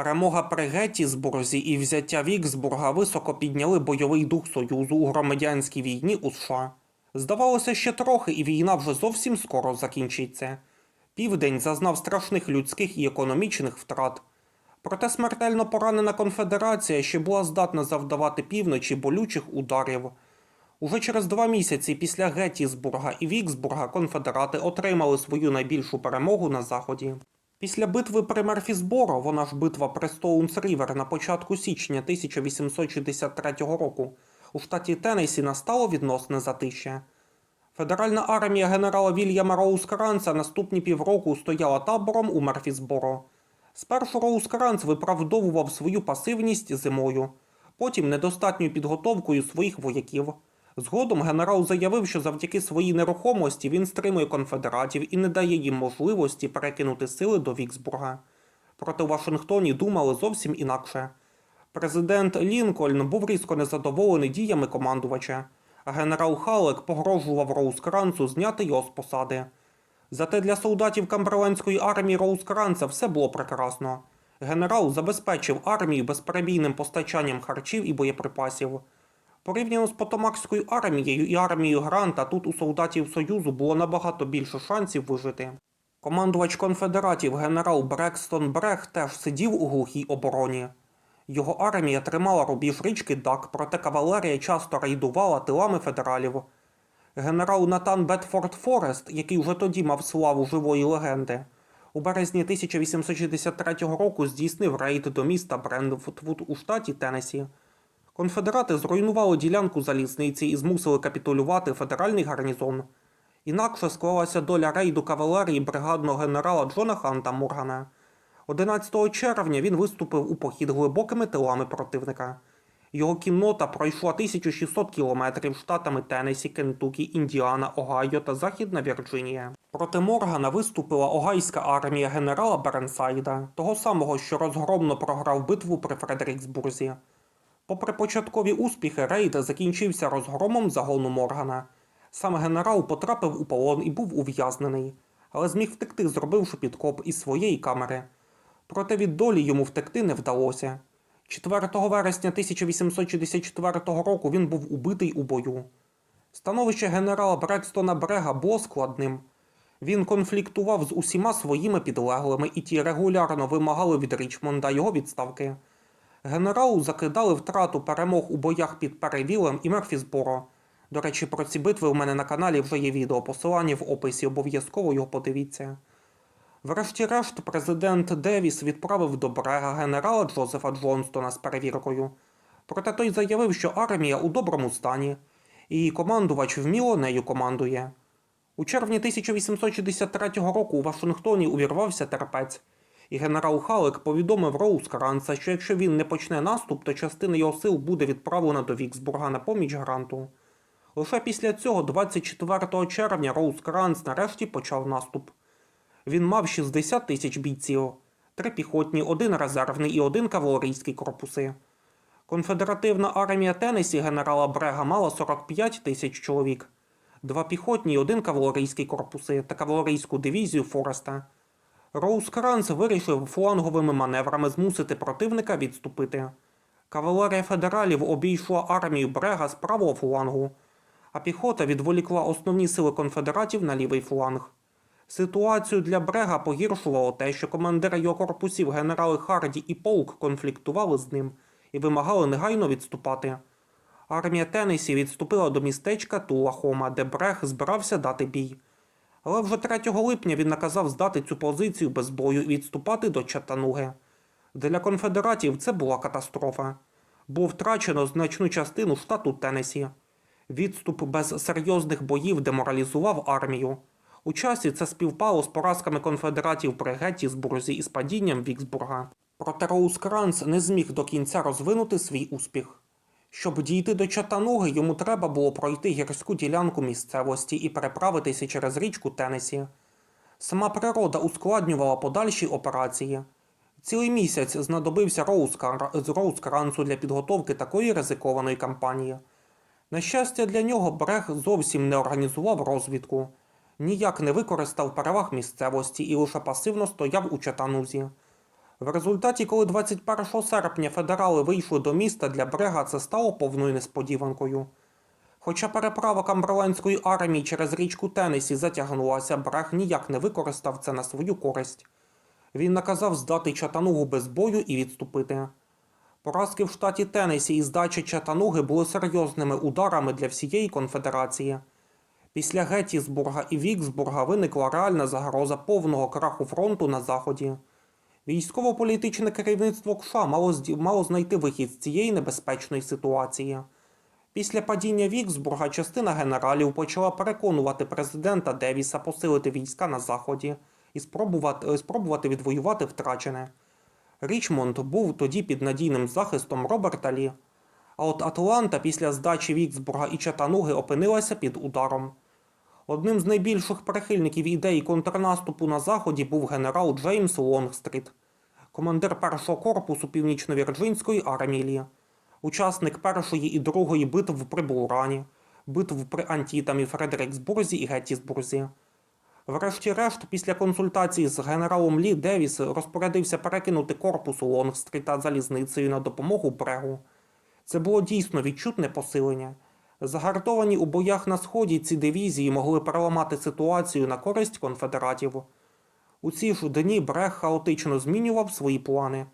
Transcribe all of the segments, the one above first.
Перемога при Геттісбурзі і взяття Віксбурга високо підняли бойовий дух Союзу у громадянській війні у США. Здавалося, ще трохи, і війна вже зовсім скоро закінчиться. Південь зазнав страшних людських і економічних втрат. Проте смертельно поранена конфедерація ще була здатна завдавати півночі болючих ударів. Уже через два місяці після Геттісбурга і Віксбурга конфедерати отримали свою найбільшу перемогу на заході. Після битви при Мерфісборо, вона ж битва при Стоунс-Рівер на початку січня 1863 року, у штаті Теннессі настало відносне затища. Федеральна армія генерала Вільяма Роускаранца наступні півроку стояла табором у Мерфісборо. Спершу Роускаранц виправдовував свою пасивність зимою, потім недостатньою підготовкою своїх вояків. Згодом генерал заявив, що завдяки своїй нерухомості він стримує конфедератів і не дає їм можливості перекинути сили до Віксбурга. Проте у Вашингтоні думали зовсім інакше. Президент Лінкольн був різко незадоволений діями командувача, а генерал Халлек погрожував Роускранцу зняти його з посади. Зате для солдатів Камберлендської армії Роускранца все було прекрасно. Генерал забезпечив армію безперебійним постачанням харчів і боєприпасів. Порівняно з Потомакською армією і армією Гранта, тут у солдатів Союзу було набагато більше шансів вижити. Командувач конфедератів генерал Брекстон Брех теж сидів у глухій обороні. Його армія тримала рубіж річки Дак, проте кавалерія часто рейдувала тилами федералів. Генерал Натан Бетфорд Форест, який вже тоді мав славу живої легенди, у березні 1863 року здійснив рейд до міста Брендфуд у штаті Теннессі. Конфедерати зруйнували ділянку залізниці і змусили капітулювати федеральний гарнізон. Інакше склалася доля рейду кавалерії бригадного генерала Джона Ханта Моргана. 11 червня він виступив у похід глибокими тилами противника. Його кіннота пройшла 1600 кілометрів штатами Теннессі, Кентукі, Індіана, Огайо та Західна Вірджинія. Проти Моргана виступила огайська армія генерала Беренсайда, того самого, що розгромно програв битву при Фредеріксбурзі. Попри початкові успіхи, рейд закінчився розгромом загону Моргана. Сам генерал потрапив у полон і був ув'язнений, але зміг втекти, зробивши підкоп із своєї камери. Проте від долі йому втекти не вдалося. 4 вересня 1864 року він був убитий у бою. Становище генерала Брекстона Брега було складним. Він конфліктував з усіма своїми підлеглими, і ті регулярно вимагали від Річмонда його відставки. Генералу закидали втрату перемог у боях під Перевілем і Мерфісборо. До речі, про ці битви у мене на каналі вже є відео, посилання в описі, обов'язково його подивіться. Врешті-решт, президент Девіс відправив до Брега генерала Джозефа Джонстона з перевіркою. Проте той заявив, що армія у доброму стані, і командувач вміло нею командує. У червні 1863 року у Вашингтоні увірвався терпець, і генерал Халек повідомив Роускаранца, що якщо він не почне наступ, то частина його сил буде відправлена до Віксбурга на поміч Гранту. Лише після цього, 24 червня, Роускаранц нарешті почав наступ. Він мав 60 тисяч бійців, три піхотні, один резервний і один кавалерійський корпуси. Конфедеративна армія Теннессі генерала Брега мала 45 тисяч чоловік, два піхотні і один кавалерійський корпуси та кавалерійську дивізію Фореста. Роускранц вирішив фланговими маневрами змусити противника відступити. Кавалерія федералів обійшла армію Брега з правого флангу, а піхота відволікла основні сили конфедератів на лівий фланг. Ситуацію для Брега погіршувало те, що командири його корпусів генерали Харді і Полк конфліктували з ним і вимагали негайно відступати. Армія Теннессі відступила до містечка Тулахома, де Брег збирався дати бій. Але вже 3 липня він наказав здати цю позицію без бою і відступати до Чаттануги. Для конфедератів це була катастрофа. Було втрачено значну частину штату Теннессі. Відступ без серйозних боїв деморалізував армію. У часі це співпало з поразками конфедератів при Геттісбурзі і з падінням Віксбурга. Проте Роускранц не зміг до кінця розвинути свій успіх. Щоб дійти до Чатануги, йому треба було пройти гірську ділянку місцевості і переправитися через річку Теннессі. Сама природа ускладнювала подальші операції. Цілий місяць знадобився Роускар... з Роускранцу для підготовки такої ризикованої кампанії. На щастя, для нього Брег зовсім не організував розвідку, ніяк не використав переваг місцевості і лише пасивно стояв у Чатанузі. В результаті, коли 21 серпня федерали вийшли до міста для Брега, це стало повною несподіванкою. Хоча переправа камберлендської армії через річку Теннесі затягнулася, Брег ніяк не використав це на свою користь. Він наказав здати Чатанугу без бою і відступити. Поразки в штаті Теннесі і здача Чатануги були серйозними ударами для всієї конфедерації. Після Геттісбурга і Віксбурга виникла реальна загроза повного краху фронту на заході. Військово-політичне керівництво КША мало, мало знайти вихід з цієї небезпечної ситуації. Після падіння Віксбурга частина генералів почала переконувати президента Девіса посилити війська на заході і спробувати, спробувати відвоювати втрачене. Річмонд був тоді під надійним захистом Роберта Лі, а от Атланта після здачі Віксбурга і Чатануги опинилася під ударом. Одним з найбільших прихильників ідеї контрнаступу на заході був генерал Джеймс Лонгстріт, командир першого корпусу північно-вірджинської армії учасник першої і другої битв при Булрані, битв при Антітамі, Фредериксбурзі і Геттісбурзі. Врешті-решт, після консультації з генералом Лі Девіс розпорядився перекинути корпусу Лонгстріта залізницею на допомогу Брегу. Це було дійсно відчутне посилення. Загартовані у боях на сході ці дивізії могли переламати ситуацію на користь конфедератів. У ці ж дні Брег хаотично змінював свої плани.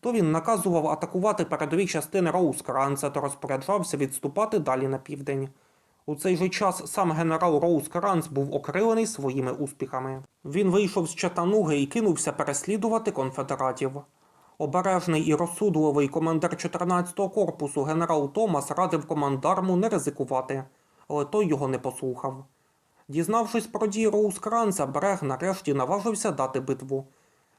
То він наказував атакувати передові частини Роускранца, то розпоряджався відступати далі на південь. У цей же час сам генерал Роускранц був окрилений своїми успіхами. Він вийшов з Чатануги і кинувся переслідувати конфедератів. Обережний і розсудливий командир 14-го корпусу генерал Томас радив командарму не ризикувати, але той його не послухав. Дізнавшись про дії Роускранца, Брег нарешті наважився дати битву.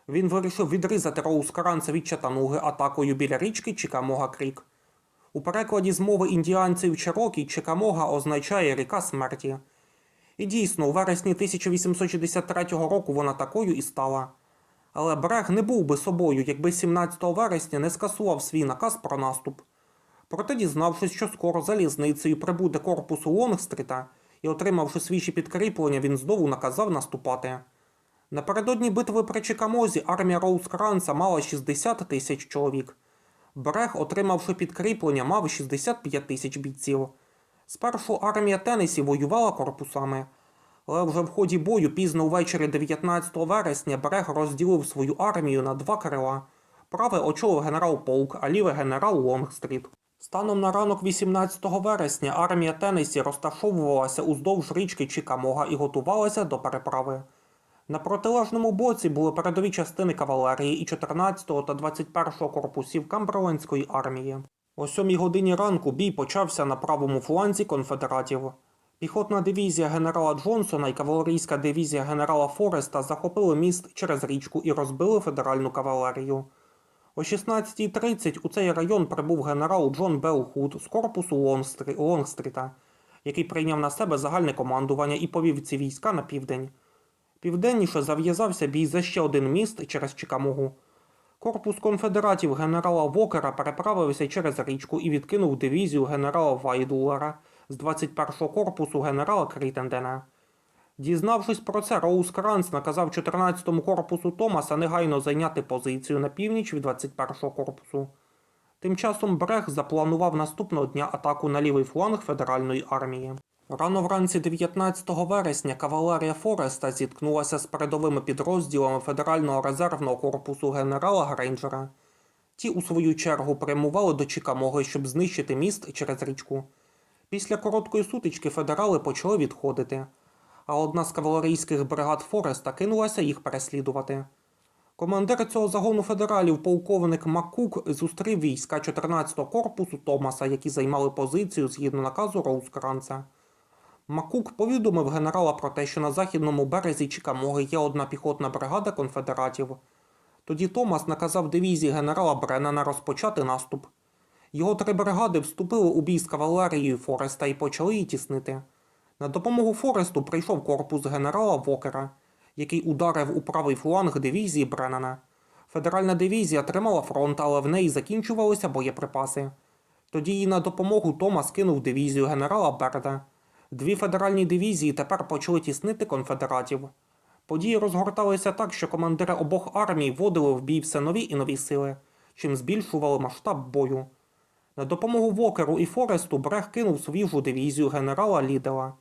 Він вирішив відрізати Роускранца від Чатануги атакою біля річки Чикамога Крік. У перекладі з мови індіанців Чирокі Чикамога означає ріка смерті. І дійсно, у вересні 1863 року вона такою і стала. Але Брег не був би собою, якби 17 вересня не скасував свій наказ про наступ. Проте, дізнавшись, що скоро залізницею прибуде корпусу Лонгстріта і отримавши свіжі підкріплення, він знову наказав наступати. Напередодні битви при Чикамозі армія Роускранца мала 60 тисяч чоловік. Брег, отримавши підкріплення, мав 65 тисяч бійців. Спершу армія Теннесі воювала корпусами, але вже в ході бою пізно ввечері 19 вересня Брег розділив свою армію на два крила. Праве очолив генерал Полк, а ліве генерал Лонгстріт. Станом на ранок 18 вересня армія Теннесі розташовувалася уздовж річки Чикамога і готувалася до переправи. На протилежному боці були передові частини кавалерії і 14 та 21 корпусів Камберлендської армії. О 7 годині ранку бій почався на правому фланзі конфедератів. Піхотна дивізія генерала Джонсона і кавалерійська дивізія генерала Фореста захопили міст через річку і розбили федеральну кавалерію. О 16.30 у цей район прибув генерал Джон Белхуд з корпусу Лонгстрі... Лонгстріта, який прийняв на себе загальне командування і повів ці війська на південь. Південніше зав'язався бій за ще один міст через Чикамогу. Корпус конфедератів генерала Вокера переправився через річку і відкинув дивізію генерала Вайдулера з 21-го корпусу генерала Крітендена. Дізнавшись про це, Роускранц наказав 14-му корпусу Томаса негайно зайняти позицію на північ від 21-го корпусу. Тим часом Брег запланував наступного дня атаку на лівий фланг федеральної армії. Рано вранці 19 вересня кавалерія Фореста зіткнулася з передовими підрозділами Федерального резервного корпусу генерала Грейнджера. Ті, у свою чергу, прямували до Чикамоги, щоб знищити міст через річку. Після короткої сутички федерали почали відходити, а одна з кавалерійських бригад Фореста кинулася їх переслідувати. Командир цього загону федералів, полковник Маккук, зустрів війська 14-го корпусу Томаса, які займали позицію згідно наказу Роускранца. Макук повідомив генерала про те, що на західному березі Чикамоги є одна піхотна бригада конфедератів. Тоді Томас наказав дивізії генерала Бреннана розпочати наступ. Його три бригади вступили у бій з кавалерією Фореста і почали її тіснити. На допомогу Форесту прийшов корпус генерала Вокера, який ударив у правий фланг дивізії Бреннана. Федеральна дивізія тримала фронт, але в неї закінчувалися боєприпаси. Тоді їй на допомогу Томас кинув дивізію генерала Берда. Дві федеральні дивізії тепер почали тіснити конфедератів. Події розгорталися так, що командири обох армій вводили в бій все нові і нові сили, чим збільшували масштаб бою. На допомогу Вокеру і Форесту Брех кинув свіжу дивізію генерала Лідела.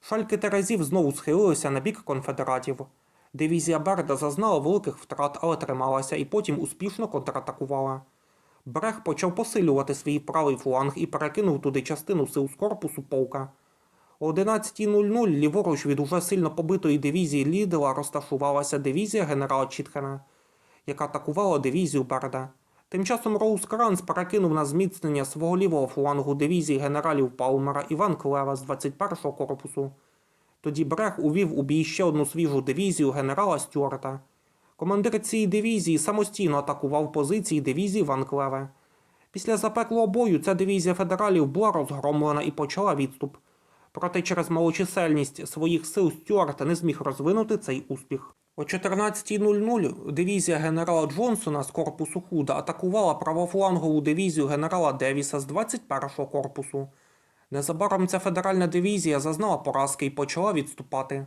Шальки Терезів знову схилилися на бік конфедератів. Дивізія Берда зазнала великих втрат, але трималася і потім успішно контратакувала. Брех почав посилювати свій правий фланг і перекинув туди частину сил з корпусу полка. О 11.00 ліворуч від уже сильно побитої дивізії Лідела розташувалася дивізія генерала Чітхена, яка атакувала дивізію Берда. Тим часом Роуз Кранц перекинув на зміцнення свого лівого флангу дивізії генералів Палмера Іван Клева з 21-го корпусу. Тоді Брех увів у бій ще одну свіжу дивізію генерала Стюарта. Командир цієї дивізії самостійно атакував позиції дивізії Ван Клеве. Після запеклого бою ця дивізія федералів була розгромлена і почала відступ. Проте через малочисельність своїх сил Стюарт не зміг розвинути цей успіх. О 14.00 дивізія генерала Джонсона з корпусу Худа атакувала правофлангову дивізію генерала Девіса з 21-го корпусу. Незабаром ця федеральна дивізія зазнала поразки і почала відступати.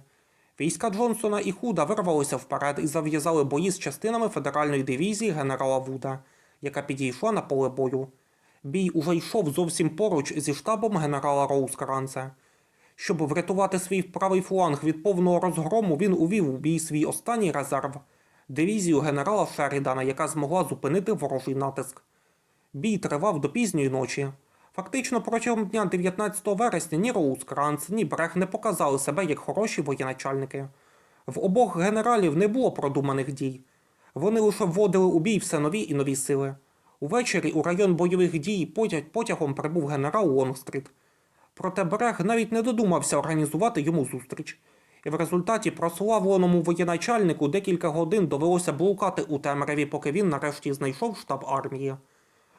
Війська Джонсона і Худа вирвалися вперед і зав'язали бої з частинами федеральної дивізії генерала Вуда, яка підійшла на поле бою. Бій уже йшов зовсім поруч зі штабом генерала Роускаранца. Щоб врятувати свій правий фланг від повного розгрому, він увів у бій свій останній резерв дивізію генерала Шерідана, яка змогла зупинити ворожий натиск. Бій тривав до пізньої ночі. Фактично протягом дня 19 вересня ні Роускранц, ні Брех не показали себе як хороші воєначальники. В обох генералів не було продуманих дій. Вони лише вводили у бій все нові і нові сили. Увечері у район бойових дій потягом прибув генерал Лонгстріт. Проте Брех навіть не додумався організувати йому зустріч. І в результаті прославленому воєначальнику декілька годин довелося блукати у темряві, поки він нарешті знайшов штаб армії.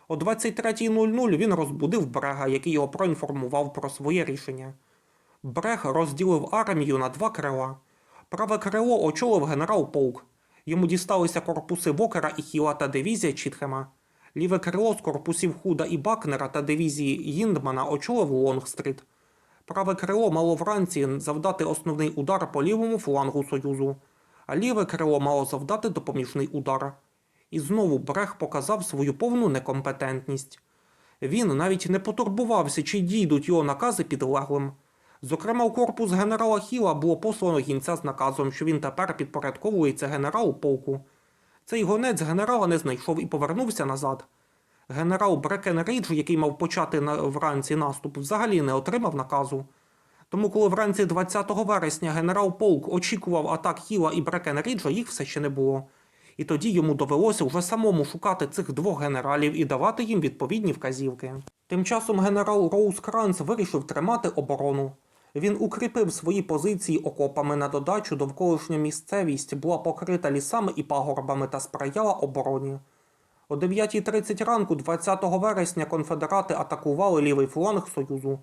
О 23.00 він розбудив Брега, який його проінформував про своє рішення. Брег розділив армію на два крила. Праве крило очолив генерал Полк. Йому дісталися корпуси Вокера і Хіла та дивізія Чітхема. Ліве крило з корпусів Худа і Бакнера та дивізії Гіндмана очолив Лонгстріт. Праве крило мало вранці завдати основний удар по лівому флангу Союзу, а ліве крило мало завдати допоміжний удар. І знову Брех показав свою повну некомпетентність. Він навіть не потурбувався, чи дійдуть його накази підлеглим. Зокрема, у корпус генерала Хіла було послано гінця з наказом, що він тепер підпорядковується генералу полку. Цей гонець генерала не знайшов і повернувся назад. Генерал Брекенрідж, який мав почати вранці наступ, взагалі не отримав наказу. Тому, коли вранці 20 вересня генерал Полк очікував атак Хіла і Брекенріджа, їх все ще не було. І тоді йому довелося вже самому шукати цих двох генералів і давати їм відповідні вказівки. Тим часом генерал Роуз Кранц вирішив тримати оборону. Він укріпив свої позиції окопами на додачу, довколишня місцевість була покрита лісами і пагорбами та сприяла обороні. О 9.30 ранку 20 вересня конфедерати атакували лівий фланг Союзу.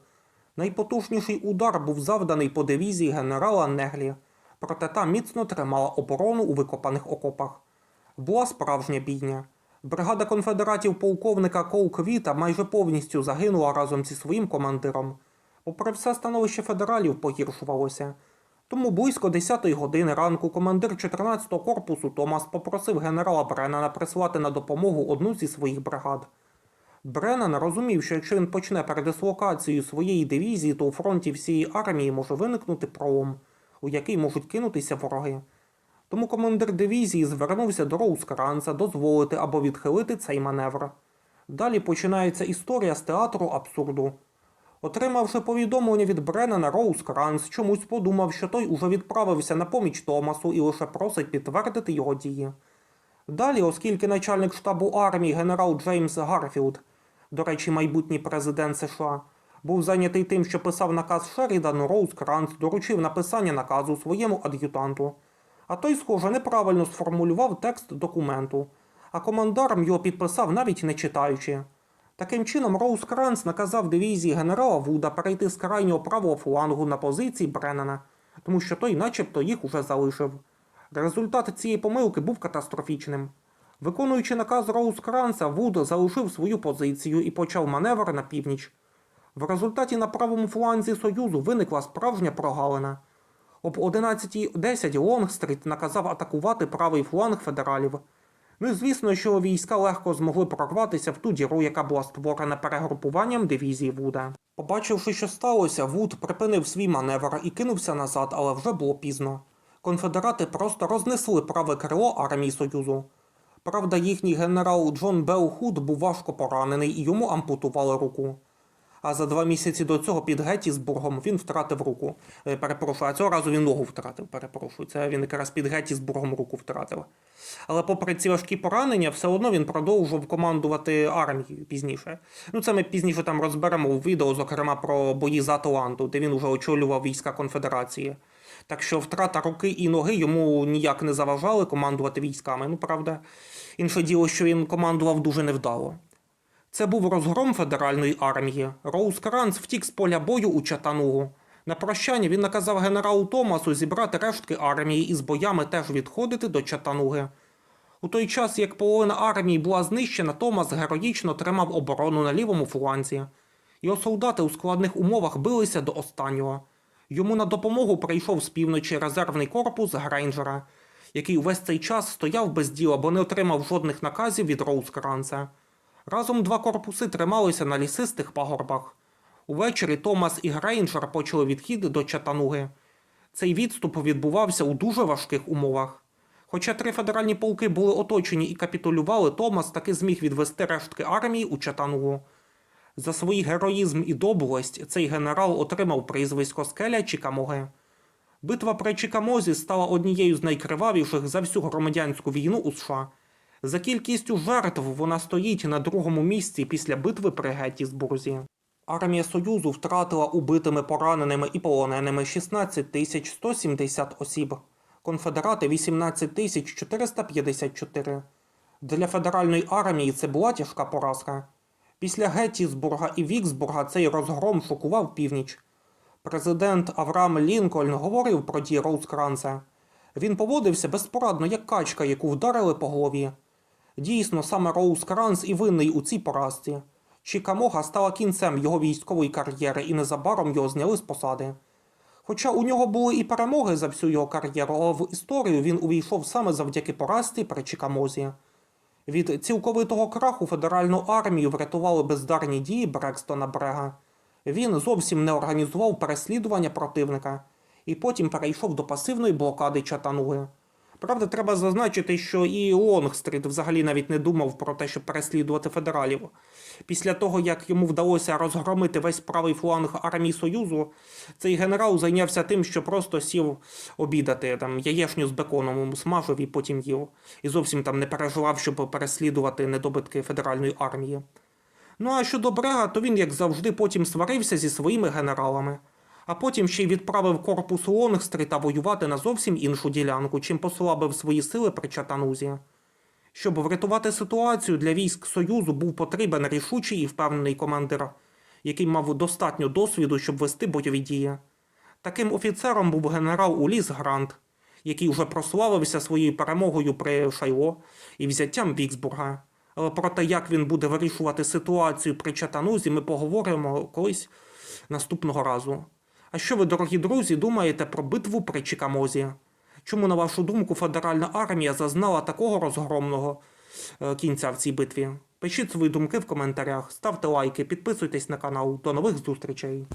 Найпотужніший удар був завданий по дивізії генерала Неглі, проте та міцно тримала оборону у викопаних окопах. Була справжня бійня. Бригада конфедератів полковника Колквіта майже повністю загинула разом зі своїм командиром. Попри все становище федералів погіршувалося. Тому близько 10-ї години ранку командир 14-го корпусу Томас попросив генерала Бреннана прислати на допомогу одну зі своїх бригад. Бреннан розумів, що якщо він почне передислокацію своєї дивізії, то у фронті всієї армії може виникнути пролом, у який можуть кинутися вороги. Тому командир дивізії звернувся до Роускаранца дозволити або відхилити цей маневр. Далі починається історія з театру абсурду. Отримавши повідомлення від Бреннана, Роускаранц чомусь подумав, що той уже відправився на поміч Томасу і лише просить підтвердити його дії. Далі, оскільки начальник штабу армії генерал Джеймс Гарфілд, до речі, майбутній президент США, був зайнятий тим, що писав наказ Шерідану, Роускаранц доручив написання наказу своєму ад'ютанту. А той, схоже, неправильно сформулював текст документу, а командарм його підписав навіть не читаючи. Таким чином, Роускранц наказав дивізії генерала Вуда перейти з крайнього правого флангу на позиції Бреннана, тому що той начебто їх уже залишив. Результат цієї помилки був катастрофічним. Виконуючи наказ Роускранца, Вуд залишив свою позицію і почав маневр на північ. В результаті на правому фланзі Союзу виникла справжня прогалина. Об 11.10 Лонгстріт наказав атакувати правий фланг федералів. Ну і звісно, що війська легко змогли прорватися в ту діру, яка була створена перегрупуванням дивізії Вуда. Побачивши, що сталося, Вуд припинив свій маневр і кинувся назад, але вже було пізно. Конфедерати просто рознесли праве крило армії Союзу. Правда, їхній генерал Джон Белл Худ був важко поранений і йому ампутували руку. А за два місяці до цього під Геттісбургом він втратив руку. Е, Перепрошую, а цього разу він ногу втратив. Перепрошую. Це він якраз під Геттісбургом руку втратив. Але попри ці важкі поранення, все одно він продовжував командувати армією пізніше. Ну, це ми пізніше там розберемо в відео, зокрема про бої за Атланту, де він уже очолював війська конфедерації. Так що втрата руки і ноги йому ніяк не заважали командувати військами. Ну, правда, інше діло, що він командував дуже невдало. Це був розгром федеральної армії. Роуз Кранц втік з поля бою у Чатанугу. На прощання він наказав генералу Томасу зібрати рештки армії і з боями теж відходити до Чатануги. У той час, як половина армії була знищена, Томас героїчно тримав оборону на лівому фланзі. Його солдати у складних умовах билися до останнього. Йому на допомогу прийшов з півночі резервний корпус Грейнджера, який увесь цей час стояв без діла, бо не отримав жодних наказів від Роузкранца. Разом два корпуси трималися на лісистих пагорбах. Увечері Томас і Грейнджер почали відхід до Чатануги. Цей відступ відбувався у дуже важких умовах. Хоча три федеральні полки були оточені і капітулювали, Томас таки зміг відвести рештки армії у Чатанугу. За свій героїзм і доблесть цей генерал отримав прізвисько скеля Чікамоги. Битва при Чікамозі стала однією з найкривавіших за всю громадянську війну у США. За кількістю жертв вона стоїть на другому місці після битви при Геттісбурзі. Армія Союзу втратила убитими, пораненими і полоненими 16 тисяч 170 осіб, конфедерати 18 тисяч 454. Для федеральної армії це була тяжка поразка. Після Геттісбурга і Віксбурга цей розгром шокував північ. Президент Авраам Лінкольн говорив про дії Роузкранца. Він поводився безпорадно, як качка, яку вдарили по голові. Дійсно, саме Роузкранц і винний у цій поразці. Чікамога стала кінцем його військової кар'єри і незабаром його зняли з посади. Хоча у нього були і перемоги за всю його кар'єру, але в історію він увійшов саме завдяки поразці при Чікамозі. Від цілковитого краху федеральну армію врятували бездарні дії Брекстона Брега. Він зовсім не організував переслідування противника і потім перейшов до пасивної блокади Чатануги. Правда, треба зазначити, що і Лонгстріт взагалі навіть не думав про те, щоб переслідувати федералів. Після того, як йому вдалося розгромити весь правий фланг армії Союзу, цей генерал зайнявся тим, що просто сів обідати там яєшню з беконом, смажив і потім їв. І зовсім там не переживав, щоб переслідувати недобитки федеральної армії. Ну а щодо Брега, то він, як завжди, потім сварився зі своїми генералами, а потім ще й відправив корпус Лонгстріта воювати на зовсім іншу ділянку, чим послабив свої сили при Чатанузі. Щоб врятувати ситуацію, для військ Союзу був потрібен рішучий і впевнений командир, який мав достатньо досвіду, щоб вести бойові дії. Таким офіцером був генерал Уліс Грант, який вже прославився своєю перемогою при Шайло і взяттям Віксбурга. Але про те, як він буде вирішувати ситуацію при Чатанузі, ми поговоримо колись наступного разу. А що ви, дорогі друзі, думаєте про битву при Чикамозі? Чому, на вашу думку, федеральна армія зазнала такого розгромного е, кінця в цій битві? Пишіть свої думки в коментарях, ставте лайки, підписуйтесь на канал. До нових зустрічей!